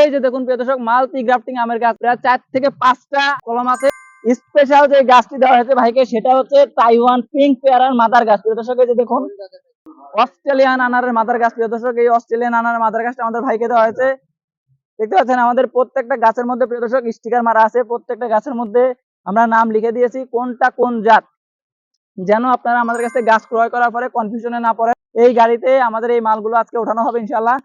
এই যে দেখুন, প্রিয় দর্শক মাল্টি গ্রাফটিং আমের গাছ। প্রায় চার থেকে পাঁচটা কলম আছে। স্পেশাল যে গাছটি দেওয়া হয়েছে ভাইকে, সেটা হচ্ছে তাইওয়ান পিঙ্ক পেয়ারার মাদার গাছ। প্রিয় দর্শক, এই যে দেখুন অস্ট্রেলিয়ান আনারের মাদার গাছ। প্রিয় দর্শক, এই অস্ট্রেলিয়ান আনারের মাদার গাছটা আমাদের ভাইকে দেওয়া হয়েছে। দেখতে পাচ্ছেন, আমাদের প্রত্যেকটা গাছের মধ্যে, প্রিয় দর্শক স্টিকার মারা আছে। প্রত্যেকটা গাছের মধ্যে আমরা নাম লিখে দিয়েছি, কোনটা কোন জাত। যেন আপনারা আমাদের কাছে গাছ ক্রয় করার পরে কনফিউশনে না পড়ে এই গাড়িতে আমাদের এই মালগুলো আজকে ওঠানো হবে ইনশাল্লাহ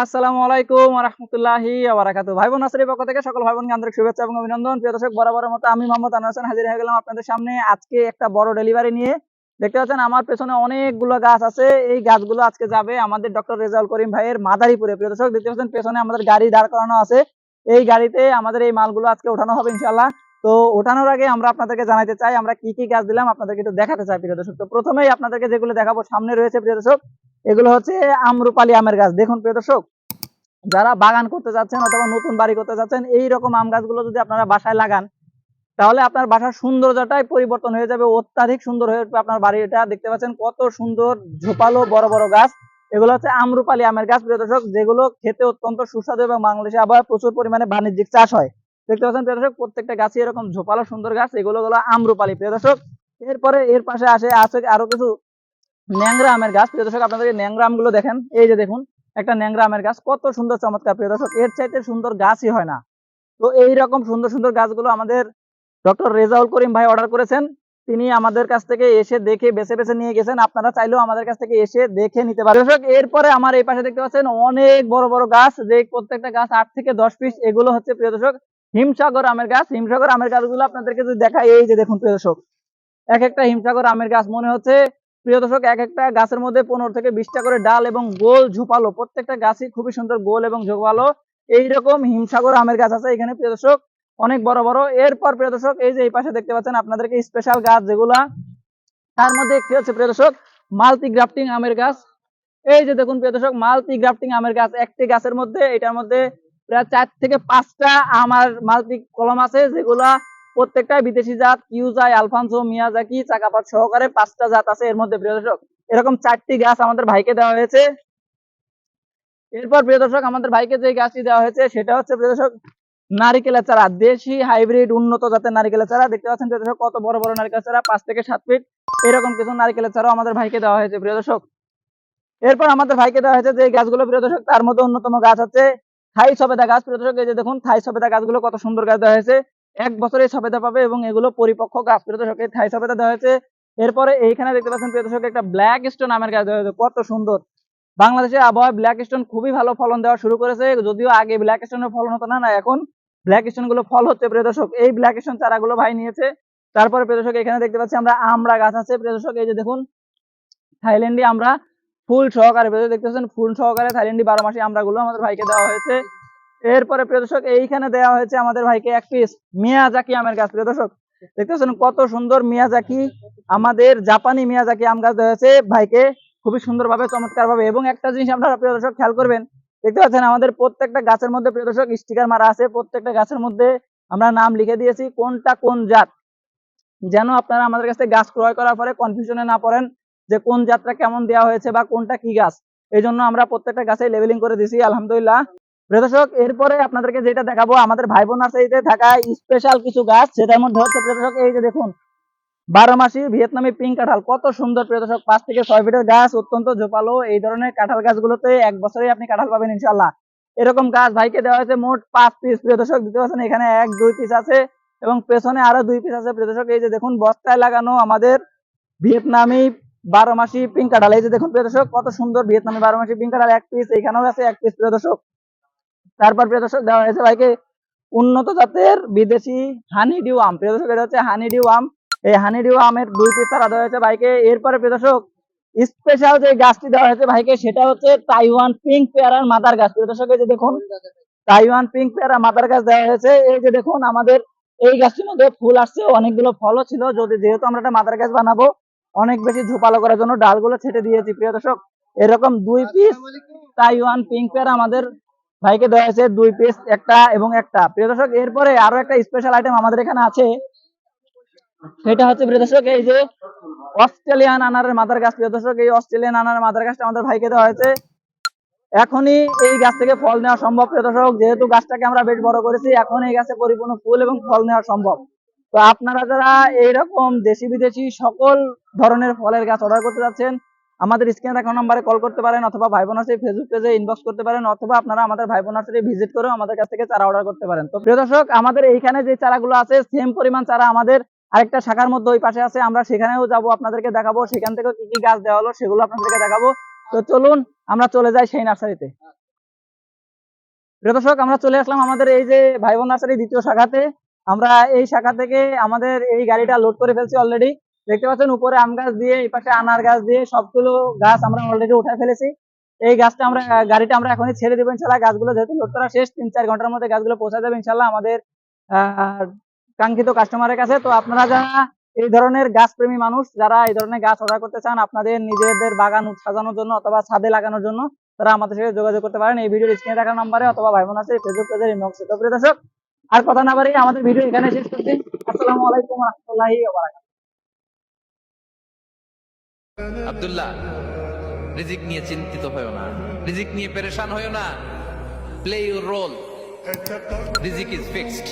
আসসালামু আলাইকুম রহমতুল্লাহি আবরাকাতু ভাই বোন নাসরির পক্ষ থেকে সকল ভাই বোনকে আন্তরিক শুভেচ্ছা এবং অভিনন্দন। প্রিয় দর্শক, বরাবরের মতো আমি মোহাম্মদ আনোয়ার হোসেন হাজির হয়ে গেলাম আপনাদের সামনে। আজকে একটা বড় ডেলিভারি নিয়ে। দেখতে পাচ্ছেন, আমার পেছনে অনেকগুলো গাছ আছে। এই গাছগুলো আজকে যাবে আমাদের ডক্টর রেজাউল করিম ভাইয়ের মাদারীপুরে। প্রিয় দর্শক, দেখতে পাচ্ছেন, পেছনে আমাদের গাড়ি দাঁড় করানো আছে। এই গাড়িতে আমাদের এই মালগুলো আজকে ওঠানো হবে ইনশাল্লাহ তো ওঠানোর আগে আমরা আপনাদেরকে জানাতে চাই, আমরা কি কি গাছ দিলাম আপনাদেরকে একটু দেখাতে চাই প্রিয় দর্শক। তো প্রথমেই আপনাদেরকে যেগুলো দেখাবো, সামনে রয়েছে প্রিয় দর্শক। এগুলো হচ্ছে আমরুপালি আমের গাছ। দেখুন প্রিয় দর্শক, যারা বাগান করতে যাচ্ছেন অথবা নতুন বাড়ি করতে যাচ্ছেন এই রকম আম গাছগুলো যদি আপনারা বাসায় লাগান, তাহলে আপনার বাসার সৌন্দর্যটাই পরিবর্তন হয়ে যাবে। অত্যাধিক সুন্দর হয়ে উঠবে আপনার বাড়িটা। দেখতে পাচ্ছেন কত সুন্দর ঝোপালো বড় বড় গাছ। এগুলো হচ্ছে আমরুপালি আমের গাছ প্রিয় দর্শক, যেগুলো খেতে অত্যন্ত সুস্বাদু এবং বাংলাদেশে আবার প্রচুর পরিমাণে বাণিজ্যিক চাষ হয়। দেখতে পাচ্ছেন প্রিয় দর্শক, প্রত্যেকটা গাছই এরকম ঝোপালো সুন্দর গাছ। এগুলো হলো আমরুপালি প্রিয় দর্শক। এরপরে এর পাশে আসে, আছে আরও কিছু ন্যাংরা আমের গাছ। প্রিয় দর্শক, আপনাদের ন্যাংরা আমগুলো দেখেন। এই যে দেখুন, একটা ন্যাংরা আমের গাছ, কত সুন্দর চমৎকার। প্রিয় দর্শক, এর চাইতে সুন্দর গাছই হয় না। তো এই রকম সুন্দর সুন্দর গাছগুলো আমাদের ডক্টর রেজাউল করিম ভাই অর্ডার করেছেন। তিনি আমাদের কাছ থেকে এসে দেখে, বেছে বেছে নিয়ে গেছেন। আপনারা চাইলেও আমাদের কাছ থেকে এসে দেখে নিতে পারেন। দর্শক, এরপরে আমার এই পাশে দেখতে পাচ্ছেন অনেক বড় বড় গাছ। যে প্রত্যেকটা গাছ আট থেকে দশ পিস এগুলো হচ্ছে, প্রিয় দর্শক, হিমসাগর আমের গাছ। হিমসাগর আমের গাছগুলো আপনাদেরকে যদি দেখাই, এই যে দেখুন, প্রিয় দর্শক, এক একটা হিমসাগর আমের গাছ মনে হচ্ছে প্রিয় দর্শক, এক একটা গাছের মধ্যে পনেরো থেকে বিশটা করে ডাল এবং গোল ঝুপালো। প্রত্যেকটা গাছই খুবই সুন্দর গোল এবং ঝোপালো। এইরকম হিমসাগর আমের গাছ আছে এখানে, প্রিয় দর্শক। অনেক বড় বড়। এরপর, প্রিয় দর্শক, এই যে এই পাশে দেখতে পাচ্ছেন আপনাদেরকে স্পেশাল গাছ যেগুলা, তার মধ্যে একটি হচ্ছে, প্রিয় দর্শক মাল্টি গ্রাফটিং আমের গাছ। এই যে দেখুন, প্রিয় দর্শক মাল্টি গ্রাফটিং আমের গাছ। একটি গাছের মধ্যে, এটার মধ্যে প্রায় চার থেকে পাঁচটা আমার মাল্টি কলম আছে যেগুলা প্রত্যেকটাই বিদেশি জাত কিউজাই আলফানসো মিয়াজাকি চাকাপাত সহকারে পাঁচটা জাত আছে এর মধ্যে, প্রিয় দর্শক। এরকম চারটি গাছ আমাদের ভাইকে দেওয়া হয়েছে। এরপর, প্রিয় দর্শক, আমাদের ভাইকে যে গাছটি দেওয়া হয়েছে, সেটা হচ্ছে, প্রিয় দর্শক নারিকেলের চারা। দেশি, হাইব্রিড, উন্নত জাতের নারিকেলের চারা। দেখতে পাচ্ছেন, প্রিয় দর্শক, কত বড় বড় নারিকেলের চারা, পাঁচ থেকে সাত ফিট এরকম কিছু নারিকেলের চারাও আমাদের ভাইকে দেওয়া হয়েছে, প্রিয় দর্শক। এরপর, আমাদের ভাইকে দেওয়া হয়েছে যে গাছগুলো, প্রিয় দর্শক, তার মধ্যে অন্যতম গাছ হচ্ছে থাই সবেদা গাছ। প্রিয় দর্শক, এই যে দেখুন, থাই সবেদা গাছগুলো কত সুন্দর গাছ দেওয়া হয়েছে। এক বছরে সবেদা পাবে এবং এগুলো পরিপক্ক গাছ। প্রিয় দর্শক, এই থাই সবেদা দেওয়া হয়েছে। এরপরে এইখানে দেখতে পাচ্ছেন, প্রিয় দর্শক, একটা ব্ল্যাক স্টোন নামের গাছ দেওয়া হয়েছে। কত সুন্দর। বাংলাদেশে আবহাওয়া ব্ল্যাক স্টোন খুবই ভালো ফলন দেওয়া শুরু করেছে। যদিও আগে ব্ল্যাক স্টোনের ফলন হতো না না, এখন ব্ল্যাক স্টোনগুলো ফল হচ্ছে, প্রিয় দর্শক। এই ব্ল্যাক স্টোন চারাগুলো ভাই নিয়েছে। তারপরে, প্রিয় দর্শক, এখানে দেখতে পাচ্ছি আমরা আমরা গাছ আছে। প্রিয় দর্শক, এই যে দেখুন, থাইল্যান্ডে আমরা ফুল সহকারে দেখতে পাচ্ছেন, ফুল সহকারে থাইল্যান্ডি বারো মাসি আমরা গুলো আমাদের ভাইকে দেওয়া হয়েছে। এরপরে প্রিয় দর্শক, এইখানে দেওয়া হয়েছে আমাদের ভাইকে এক পিস মিয়াজাকি আমের গাছ। প্রিয় দর্শক দেখতে পাচ্ছেন কত সুন্দর মিয়াজাকি? আমাদের জাপানি মিয়াজাকি আম গাছ দেওয়া হয়েছে ভাইকে খুবই সুন্দর ভাবে চমৎকার ভাবে এবং একটা জিনিস আপনারা প্রিয় দর্শক খেয়াল করবেন, দেখতে পাচ্ছেন আমাদের প্রত্যেকটা গাছের মধ্যে প্রিয় দর্শক স্টিকার মারা আছে। প্রত্যেকটা গাছের মধ্যে আমরা নাম লিখে দিয়েছি, কোনটা কোন জাত। যেন আপনারা আমাদের কাছে গাছ ক্রয় করার পরে কনফিউশনে না পড়েন যে কোন জাতটা কেমন দেওয়া হয়েছে বা কোনটা কি গাছ। এই জন্য আমরা প্রত্যেকটা গাছে লেভেলিং করে দিছি আলহামদুলিল্লাহ। প্রিয় দর্শক, এরপরে আপনাদেরকে যেটা দেখাবো, আমাদের ভাই বোন নার্সারিতে থাকা স্পেশাল কিছু গাছ, সেটার মধ্যে হচ্ছে প্রিয় দর্শক, এই যে দেখুন, বারো মাসি ভিয়েতনামি পিঙ্ক কাঁঠাল, কত সুন্দর প্রিয় দর্শক, পাঁচ থেকে ছয় ফিটের গাছ, অত্যন্ত ঝোপালো এই ধরনের কাঁঠাল গাছগুলোতে এক বছরে আপনি কাঁঠাল পাবেন ইনশাল্লাহ এরকম গাছ ভাইকে দেওয়া হয়েছে মোট পাঁচ পিস প্রিয় দর্শক দিতে পারছেন এখানে এক, দুই পিস আছে, এবং পেছনে আরও দুই পিস আছে, প্রিয় দর্শক, এই যে দেখুন, বস্তায় লাগানো আমাদের ভিয়েতনামি বারো মাসি পিঙ্ক কাঁঠাল। এই যে দেখুন, প্রিয় দর্শক, কত সুন্দর ভিয়েতনামি বারো মাসি পিঙ্ক কাঁঠাল, এক পিস এখানেও আছে এক পিস প্রিয় দর্শক। তারপর প্রিয় দর্শক, দেওয়া হয়েছে ভাইকে উন্নত জাতের বিদেশি হানি ডিউ আম। প্রিয় দর্শক, এটা হচ্ছে হানি ডিউ আম। এই হানি ডিউ আমের দুই পিস তারা দেওয়া হয়েছে ভাইকে। এরপরে প্রিয় দর্শক স্পেশাল যে গাছটি দেওয়া হয়েছে ভাইকে, সেটা হচ্ছে তাইওয়ান পিঙ্ক পেয়ারার মাদার গাছ প্রিয় দর্শক, এই যে দেখুন তাইওয়ান পিঙ্ক পেয়ারা মাদার গাছ দেওয়া হয়েছে। এই যে দেখুন, আমাদের এই গাছটির মধ্যে ফুল আসছে, অনেকগুলো ফলও ছিল। যদি যেহেতু আমরা একটা মাদার গাছ বানাবো, অনেক বেশি ঝোপালো করার জন্য ডালগুলো ছেটে দিয়েছি। প্রিয় দর্শক, এরকম দুই পিস তাইওয়ান পিঙ্ক পেয়ারা আমাদের ভাইকে দেওয়া হয়েছে দুই পিস একটা এবং একটা। প্রিয় দর্শক, এরপরে আরও একটা স্পেশাল আইটেম আমাদের এখানে আছে। সেটা হচ্ছে, প্রিয় দর্শক, এই যে অস্ট্রেলিয়ান আনারের মাদার গাছ। প্রিয় দর্শক, এই অস্ট্রেলিয়ান আনারের মাদার গাছটা আমাদের ভাইকে দেওয়া হয়েছে। এখনই এই গাছ থেকে ফল নেওয়া সম্ভব, প্রিয় দর্শক। যেহেতু গাছটাকে আমরা বেশ বড় করেছি, এখন এই গাছে পরিপূর্ণ ফুল এবং ফল নেওয়া সম্ভব। তো আপনারা যারা এইরকম দেশি বিদেশি সকল ধরনের ফলের গাছ অর্ডার করতে যাচ্ছেন আমাদের স্ক্রিনে দেখানো নাম্বারে কল করতে পারেন অথবা ভাই বোনার্সের ফেসবুক পেজে ইনবক্স করতে পারেন অথবা আপনারা আমাদের ভাই বোনার্সের ভিজিট করেও আমাদের কাছ থেকে চারা অর্ডার করতে পারেন। তো প্রিয় দর্শক, আমাদের এইখানে যে চারাগুলো আছে সেম পরিমাণ চারা আমাদের আরেকটা শাখার মধ্যে ওই পাশে আছে। আমরা সেখানেও যাব, আপনাদেরকে দেখাবো, সেখান থেকে কি কি গাছ দেওয়া হলো সেগুলো আপনাদেরকে দেখাবো। তো চলুন, আমরা চলে যাই সেই নার্সারিতে। প্রিয় দর্শক, আমরা চলে আসলাম আমাদের এই যে ভাই বোন নার্সারি দ্বিতীয় শাখাতে। আমরা এই শাখা থেকে আমাদের এই গাড়িটা লোড করে ফেলছি অলরেডি দেখতে পাচ্ছেন, উপরে আম গাছ দিয়ে, এই পাশে আনার গাছ দিয়ে সবগুলো গাছ আমরা অলরেডি উঠায় ফেলেছি। এই গাছটা আমরা গাড়িটা আমরা এখনই ছেড়ে দেবো ইনশাল্লাহ। গাছগুলো যেহেতু লোড করা শেষ, তিন চার ঘণ্টার মধ্যে গাছগুলো পৌঁছে যাবে ইনশাল্লাহ আমাদের কাঙ্ক্ষিত কাস্টমারের কাছে। তো আপনারা যারা এই ধরনের গাছ প্রেমী মানুষ, যারা এই ধরনের গাছ অর্ডার করতে চান, আপনাদের নিজেদের বাগান সাজানোর জন্য অথবা ছাদে লাগানোর জন্য, তারা আমাদের সাথে যোগাযোগ করতে পারেন। এই ভিডিওর স্ক্রিনে থাকা নম্বরে অথবা ভাই বোন আছে ফেসবুক পেজের ইনবক্সে দর্শক, আর কথা না বাড়িয়ে আমাদের ভিডিও এখানে শেষ করছি। আসসালামু আলাইকুম রহমতুল্লাহি আব্দুল্লাহ, রিজিক নিয়ে চিন্তিত হয় না। রিজিক নিয়ে পেরেশান হয়েও না। প্লে ইউর রোল রিজিক ইজ ফিক্সড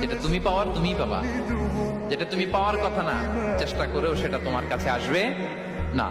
যেটা তুমি পাওয়ার তুমি পাবা। যেটা তুমি পাওয়ার কথা না, চেষ্টা করেও সেটা তোমার কাছে আসবে না।